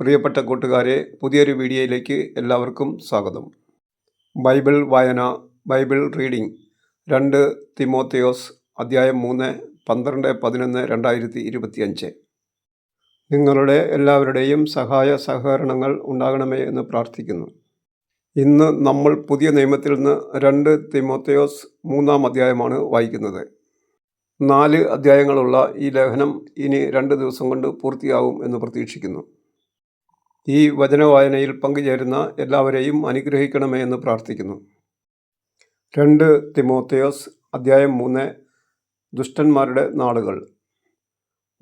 പ്രിയപ്പെട്ട കൂട്ടുകാരെ പുതിയൊരു വീഡിയോയിലേക്ക് എല്ലാവർക്കും സ്വാഗതം. ബൈബിൾ വായന ബൈബിൾ റീഡിംഗ് രണ്ട് തിമോത്തിയോസ് അധ്യായം മൂന്ന് പന്ത്രണ്ട് പതിനൊന്ന് രണ്ടായിരത്തി ഇരുപത്തിയഞ്ച്. നിങ്ങളുടെ എല്ലാവരുടെയും സഹായ സഹകരണങ്ങൾ ഉണ്ടാകണമേ എന്ന് പ്രാർത്ഥിക്കുന്നു. ഇന്ന് നമ്മൾ പുതിയ നിയമത്തിൽ നിന്ന് രണ്ട് തിമോത്തിയോസ് മൂന്നാം അധ്യായമാണ് വായിക്കുന്നത്. നാല് അധ്യായങ്ങളുള്ള ഈ ലേഖനം ഇനി രണ്ട് ദിവസം കൊണ്ട് പൂർത്തിയാവും എന്ന് പ്രതീക്ഷിക്കുന്നു. ഈ വചനവായനയിൽ പങ്കുചേരുന്ന എല്ലാവരെയും അനുഗ്രഹിക്കണമേ എന്ന് പ്രാർത്ഥിക്കുന്നു. രണ്ട് തിമോത്തയോസ് അധ്യായം മൂന്ന് ദുഷ്ടന്മാരുടെ നാളുകൾ.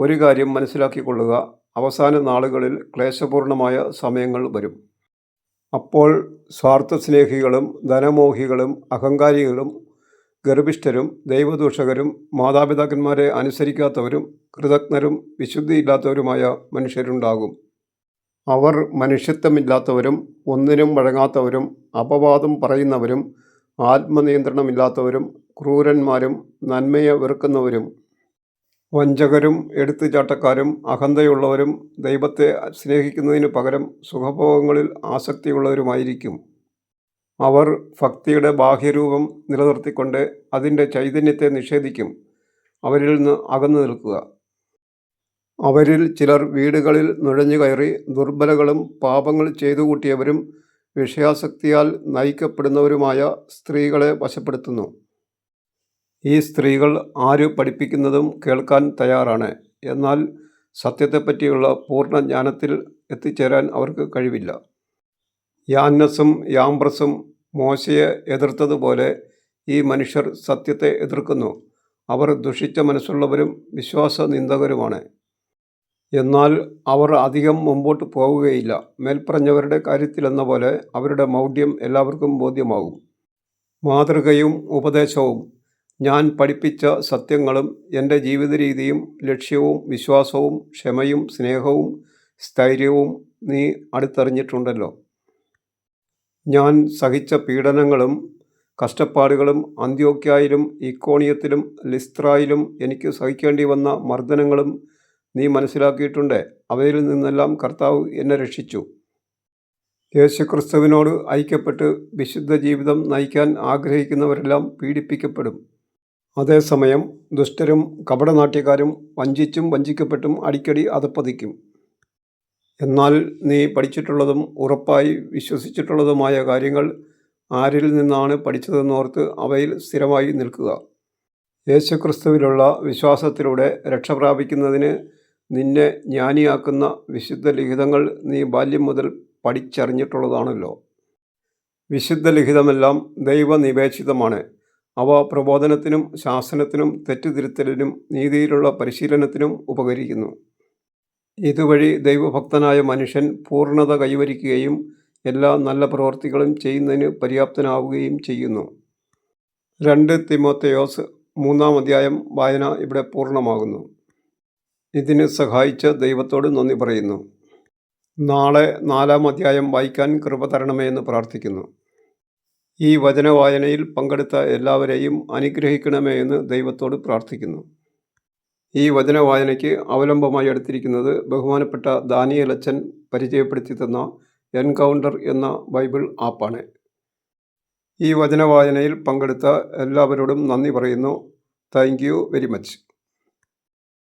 ഒരു കാര്യം മനസ്സിലാക്കിക്കൊള്ളുക അവസാന നാളുകളിൽ ക്ലേശപൂർണമായ സമയങ്ങൾ വരും. അപ്പോൾ സ്വാർത്ഥസ്നേഹികളും ധനമോഹികളും അഹങ്കാരികളും ഗർഭിഷ്ഠരും ദൈവദൂഷകരും മാതാപിതാക്കന്മാരെ അനുസരിക്കാത്തവരും കൃതജ്ഞരും വിശുദ്ധിയില്ലാത്തവരുമായ മനുഷ്യരുണ്ടാകും. അവർ മനുഷ്യത്വമില്ലാത്തവരും ഒന്നിനും വഴങ്ങാത്തവരും അപവാദം പറയുന്നവരും ആത്മനിയന്ത്രണമില്ലാത്തവരും ക്രൂരന്മാരും നന്മയെ വെറുക്കുന്നവരും വഞ്ചകരും എടുത്തുചാട്ടക്കാരും അഹന്തയുള്ളവരും ദൈവത്തെ സ്നേഹിക്കുന്നതിന് പകരം സുഖഭോഗങ്ങളിൽ ആസക്തിയുള്ളവരുമായിരിക്കും. അവർ ഭക്തിയുടെ ബാഹ്യരൂപം നിലനിർത്തിക്കൊണ്ട് അതിന്റെ ചൈതന്യത്തെ നിഷേധിക്കും. അവരിൽ നിന്ന് അകന്നു നിൽക്കുക. അവരിൽ ചിലർ വീടുകളിൽ നുഴഞ്ഞു കയറി ദുർബലകളും പാപങ്ങൾ ചെയ്തു കൂട്ടിയവരും വിഷയാസക്തിയാൽ നയിക്കപ്പെടുന്നവരുമായ സ്ത്രീകളെ വശപ്പെടുത്തുന്നു. ഈ സ്ത്രീകൾ ആര് പഠിപ്പിക്കുന്നതും കേൾക്കാൻ തയ്യാറാണ്. എന്നാൽ സത്യത്തെപ്പറ്റിയുള്ള പൂർണ ജ്ഞാനത്തിൽ എത്തിച്ചേരാൻ അവർക്ക് കഴിവില്ല. യാന്നസും യാംബ്രസും മോശയെ എതിർത്തതുപോലെ ഈ മനുഷ്യർ സത്യത്തെ എതിർക്കുന്നു. അവർ ദുഷിച്ച മനസ്സുള്ളവരും വിശ്വാസ നിന്ദകരുമാണ് എന്നാൽ അവർ അധികം മുമ്പോട്ട് പോവുകയില്ല. മേൽപ്പറഞ്ഞവരുടെ കാര്യത്തിലെന്ന പോലെ അവരുടെ മൗഢ്യം എല്ലാവർക്കും ബോധ്യമാകും. മാതൃകയും ഉപദേശവും. ഞാൻ പഠിപ്പിച്ച സത്യങ്ങളും എന്റെ ജീവിത രീതിയും ലക്ഷ്യവും വിശ്വാസവും ക്ഷമയും സ്നേഹവും സ്ഥൈര്യവും നീ അടുത്തറിഞ്ഞിട്ടുണ്ടല്ലോ. ഞാൻ സഹിച്ച പീഡനങ്ങളും കഷ്ടപ്പാടുകളും അന്ത്യോക്യായിലും ഇക്കോണിയത്തിലും ലിസ്ത്രായിലും എനിക്ക് സഹിക്കേണ്ടി വന്ന മർദ്ദനങ്ങളും നീ മനസ്സിലാക്കിയിട്ടുണ്ട്. അവയിൽ നിന്നെല്ലാം കർത്താവ് എന്നെ രക്ഷിച്ചു. യേശുക്രിസ്തുവിനോട് ഐക്യപ്പെട്ട് വിശുദ്ധ ജീവിതം നയിക്കാൻ ആഗ്രഹിക്കുന്നവരെല്ലാം പീഡിപ്പിക്കപ്പെടും. അതേസമയം ദുഷ്ടരും കപടനാട്യക്കാരും വഞ്ചിച്ചും വഞ്ചിക്കപ്പെട്ടും അടിക്കടി അതപ്പതിക്കും എന്നാൽ നീ പഠിച്ചിട്ടുള്ളതും ഉറപ്പായി വിശ്വസിച്ചിട്ടുള്ളതുമായ കാര്യങ്ങൾ ആരിൽ നിന്നാണ് പഠിച്ചതെന്നോർത്ത് അവയിൽ സ്ഥിരമായി നിൽക്കുക. യേശുക്രിസ്തുവിലുള്ള വിശ്വാസത്തിലൂടെ രക്ഷ പ്രാപിക്കുന്നതിന് നിന്നെ ജ്ഞാനിയാക്കുന്ന വിശുദ്ധ ലിഖിതങ്ങൾ നീ ബാല്യം മുതൽ പഠിച്ചറിഞ്ഞിട്ടുള്ളതാണല്ലോ. വിശുദ്ധ ലിഖിതമെല്ലാം ദൈവനിവേശിതമാണ്. അവ പ്രബോധനത്തിനും ശാസനത്തിനും തെറ്റുതിരുത്തലിനും നീതിയിലുള്ള പരിശീലനത്തിനും ഉപകരിക്കുന്നു. ഇതുവഴി ദൈവഭക്തനായ മനുഷ്യൻ പൂർണത കൈവരിക്കുകയും എല്ലാ നല്ല പ്രവർത്തികളും ചെയ്യുന്നതിന് പര്യാപ്തനാവുകയും ചെയ്യുന്നു. രണ്ട് തിമോത്തയോസ് മൂന്നാം അധ്യായം വായന ഇവിടെ പൂർണമാകുന്നു. ഇതിന് സഹായിച്ച ദൈവത്തോട് നന്ദി പറയുന്നു. നാളെ നാലാം അധ്യായം വായിക്കാൻ കൃപ തരണമേ എന്ന് പ്രാർത്ഥിക്കുന്നു. ഈ വചനവായനയിൽ പങ്കെടുത്ത എല്ലാവരെയും അനുഗ്രഹിക്കണമേ എന്ന് ദൈവത്തോട് പ്രാർത്ഥിക്കുന്നു. ഈ വചനവായനയ്ക്ക് അവലംബമായി എടുത്തിരിക്കുന്നത് ബഹുമാനപ്പെട്ട ദാനിയലച്ചൻ പരിചയപ്പെടുത്തി തന്ന എൻകൗണ്ടർ എന്ന ബൈബിൾ ആപ്പാണ്. ഈ വചനവായനയിൽ പങ്കെടുത്ത എല്ലാവരോടും നന്ദി പറയുന്നു. Thank you very much.